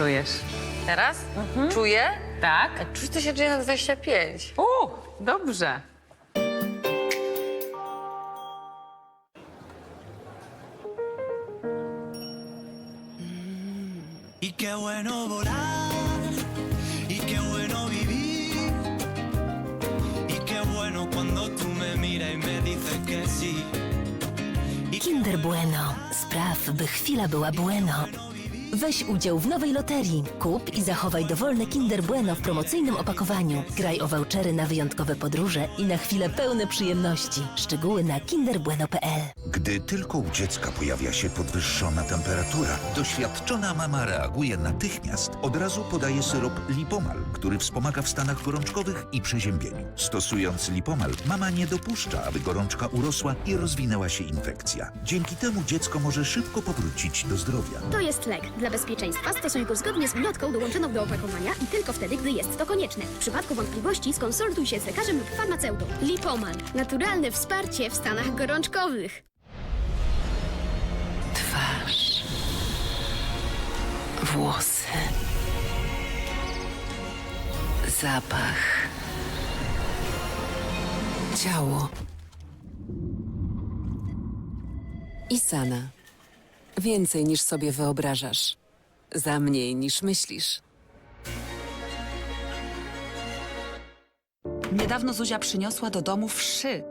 czujesz? Teraz? Czuję? Tak? Czuć to się dzieje na 25. U, dobrze. Y qué bueno volar, y qué bueno vivir, y qué bueno cuando tú me miras y me dices que sí. Kinder Bueno. Spraw, by chwila była bueno. Weź udział w nowej loterii. Kup i zachowaj dowolne Kinder Bueno w promocyjnym opakowaniu. Graj o vouchery na wyjątkowe podróże i na chwilę pełne przyjemności. Szczegóły na kinderbueno.pl Gdy tylko u dziecka pojawia się podwyższona temperatura, doświadczona mama reaguje natychmiast. Od razu podaje syrop Lipomal, który wspomaga w stanach gorączkowych i przeziębieniu. Stosując Lipomal, mama nie dopuszcza, aby gorączka urosła i rozwinęła się infekcja. Dzięki temu dziecko może szybko powrócić do zdrowia. To jest lek. Dla bezpieczeństwa stosuj go zgodnie z ulotką dołączoną do opakowania i tylko wtedy, gdy jest to konieczne. W przypadku wątpliwości skonsultuj się z lekarzem lub farmaceutą. Lipoman. Naturalne wsparcie w stanach gorączkowych. Twarz. Włosy. Zapach. Ciało. Isana. Więcej niż sobie wyobrażasz. Za mniej niż myślisz. Niedawno Zuzia przyniosła do domu wszy.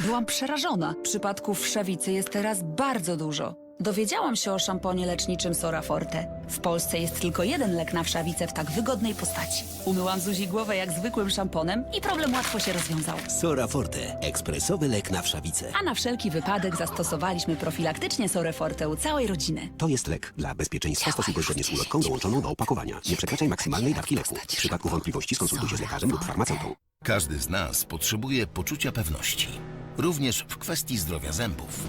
Byłam przerażona. Przypadków wszewicy jest teraz bardzo dużo. Dowiedziałam się o szamponie leczniczym Sora Forte. W Polsce jest tylko jeden lek na wszawicę w tak wygodnej postaci. Umyłam Zuzi głowę jak zwykłym szamponem i problem łatwo się rozwiązał. Sora Forte. Ekspresowy lek na wszawicę. A na wszelki wypadek zastosowaliśmy profilaktycznie Sorę Forte u całej rodziny. To jest lek. Dla bezpieczeństwa stosuj go zgodnie z ulotką dołączoną do opakowania. Nie przekraczaj maksymalnej dawki leku. W przypadku wątpliwości skonsultuj się z lekarzem lub farmaceutą. Każdy z nas potrzebuje poczucia pewności, również w kwestii zdrowia zębów.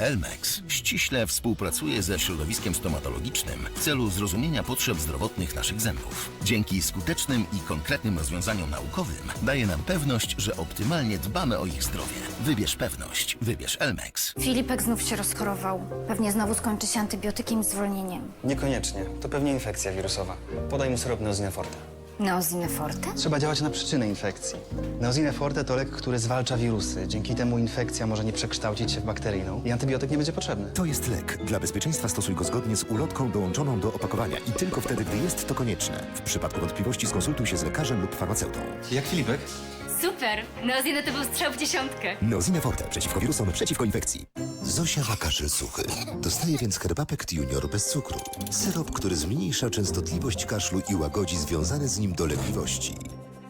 Elmex ściśle współpracuje ze środowiskiem stomatologicznym w celu zrozumienia potrzeb zdrowotnych naszych zębów. Dzięki skutecznym i konkretnym rozwiązaniom naukowym daje nam pewność, że optymalnie dbamy o ich zdrowie. Wybierz pewność, wybierz Elmex. Filipek znów się rozchorował. Pewnie znowu skończy się antybiotykiem i zwolnieniem. Niekoniecznie. To pewnie infekcja wirusowa. Podaj mu syrop Neozine Forte. Neozine Forte? Trzeba działać na przyczynę infekcji. Neozine Forte to lek, który zwalcza wirusy. Dzięki temu infekcja może nie przekształcić się w bakteryjną i antybiotyk nie będzie potrzebny. To jest lek. Dla bezpieczeństwa stosuj go zgodnie z ulotką dołączoną do opakowania i tylko wtedy, gdy jest to konieczne. W przypadku wątpliwości skonsultuj się z lekarzem lub farmaceutą. Jak Filipek? Super! Neozine to był strzał w dziesiątkę. Neozine Forte przeciwko wirusom, przeciwko infekcji. Zosia ma kaszel suchy. Dostaje więc Herbapekt Junior bez cukru. Syrop, który zmniejsza częstotliwość kaszlu i łagodzi związane z nim dolegliwości.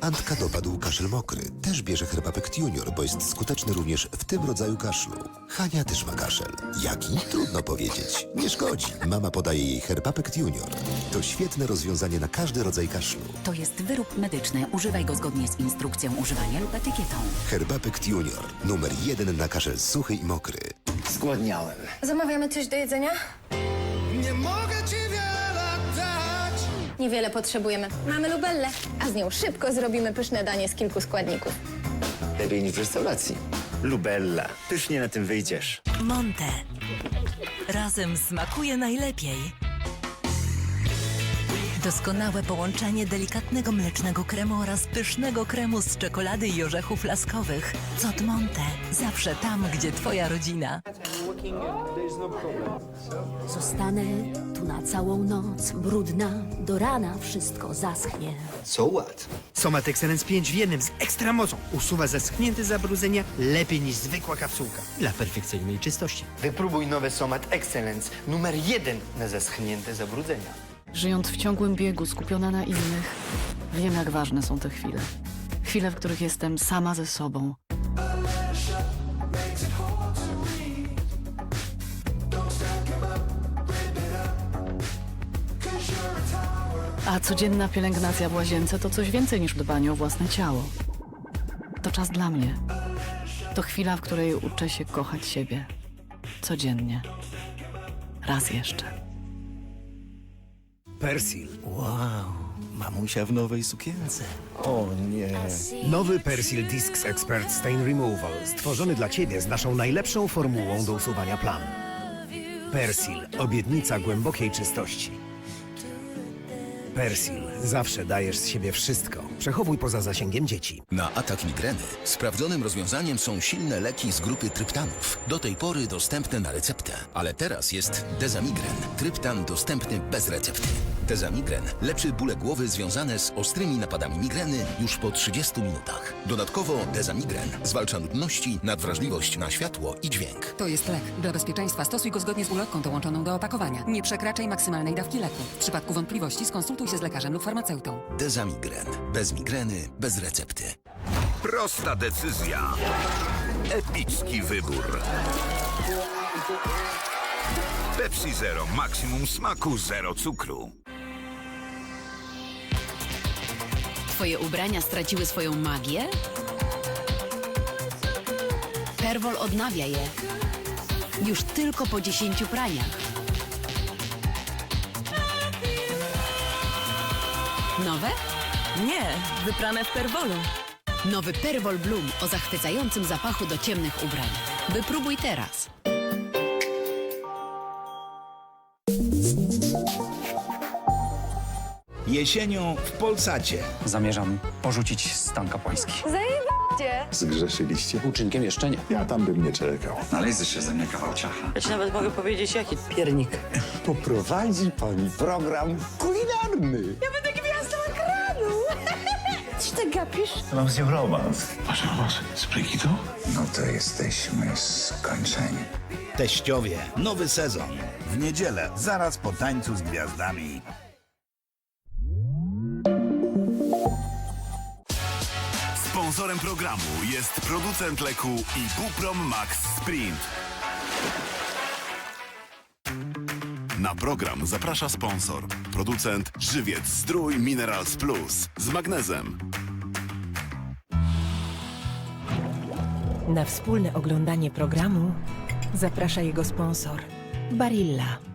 Antka dopadł kaszel mokry. Też bierze Herbapekt Junior, bo jest skuteczny również w tym rodzaju kaszlu. Hania też ma kaszel. Jaki? Trudno powiedzieć. Nie szkodzi. Mama podaje jej Herbapekt Junior. To świetne rozwiązanie na każdy rodzaj kaszlu. To jest wyrób medyczny. Używaj go zgodnie z instrukcją używania lub etykietą. Herbapekt Junior. Numer jeden na kaszel suchy i mokry. Zgładniałem. Zamawiamy coś do jedzenia? Nie mogę ci wiele dać. Niewiele potrzebujemy. Mamy lubellę, a z nią szybko zrobimy pyszne danie z kilku składników. Lepiej niż w restauracji. Lubella. Pysznie na tym wyjdziesz. Monte. Razem smakuje najlepiej. Doskonałe połączenie delikatnego mlecznego kremu oraz pysznego kremu z czekolady i orzechów laskowych. Cot Monte. Zawsze tam, gdzie twoja rodzina. Zostanę tu na całą noc, brudna, do rana wszystko zaschnie. So what? Somat Excellence 5 w jednym z ekstra mocą usuwa zaschnięte zabrudzenia lepiej niż zwykła kapsułka dla perfekcyjnej czystości. Wypróbuj nowe Somat Excellence. Numer jeden na zeschnięte zabrudzenia. Żyjąc w ciągłym biegu, skupiona na innych, wiem, jak ważne są te chwile. Chwile, w których jestem sama ze sobą. A codzienna pielęgnacja w łazience to coś więcej niż dbanie o własne ciało. To czas dla mnie. To chwila, w której uczę się kochać siebie. Codziennie. Raz jeszcze. Persil. Wow. Mamusia w nowej sukience. O nie. Nowy Persil Discs Expert Stain Removal stworzony dla Ciebie z naszą najlepszą formułą do usuwania plam. Persil. Obietnica głębokiej czystości. Persil, zawsze dajesz z siebie wszystko. Przechowuj poza zasięgiem dzieci. Na atak migreny sprawdzonym rozwiązaniem są silne leki z grupy tryptanów. Do tej pory dostępne na receptę, ale teraz jest Dezamigren. Tryptan dostępny bez recepty. Dezamigren leczy bóle głowy związane z ostrymi napadami migreny już po 30 minutach. Dodatkowo Dezamigren zwalcza nudności, nadwrażliwość na światło i dźwięk. To jest lek. Dla bezpieczeństwa stosuj go zgodnie z ulotką dołączoną do opakowania. Nie przekraczaj maksymalnej dawki leku. W przypadku wątpliwości skonsultuj się z lekarzem lub farmaceutą. Dezamigren. Bez migreny, bez recepty. Prosta decyzja. Epicki wybór. Pepsi Zero. Maksimum smaku, zero cukru. Twoje ubrania straciły swoją magię? Perwol odnawia je. Już tylko po 10 praniach. Nowe? Nie, wyprane w Perwolu. Nowy Perwol Bloom o zachwycającym zapachu do ciemnych ubrań. Wypróbuj teraz. Jesienią w Polsacie. Zamierzam porzucić stan kapłański. Zgrzeszyliście? Uczynkiem jeszcze nie. Ja tam bym nie czekał. Znaleźć się ze mnie kawał ciacha. Ja ci nawet mogę powiedzieć, jaki piernik. Poprowadzi pani program kulinarny. Mam z nią romans. Masz romans z Brigitą? No to jesteśmy skończeni. Teściowie. Nowy sezon. W niedzielę, zaraz po tańcu z gwiazdami. Sponsorem programu jest producent leku Ibuprom Max Sprint. Na program zaprasza sponsor, producent Żywiec Zdrój Minerals Plus z magnezem. Na wspólne oglądanie programu zaprasza jego sponsor Barilla.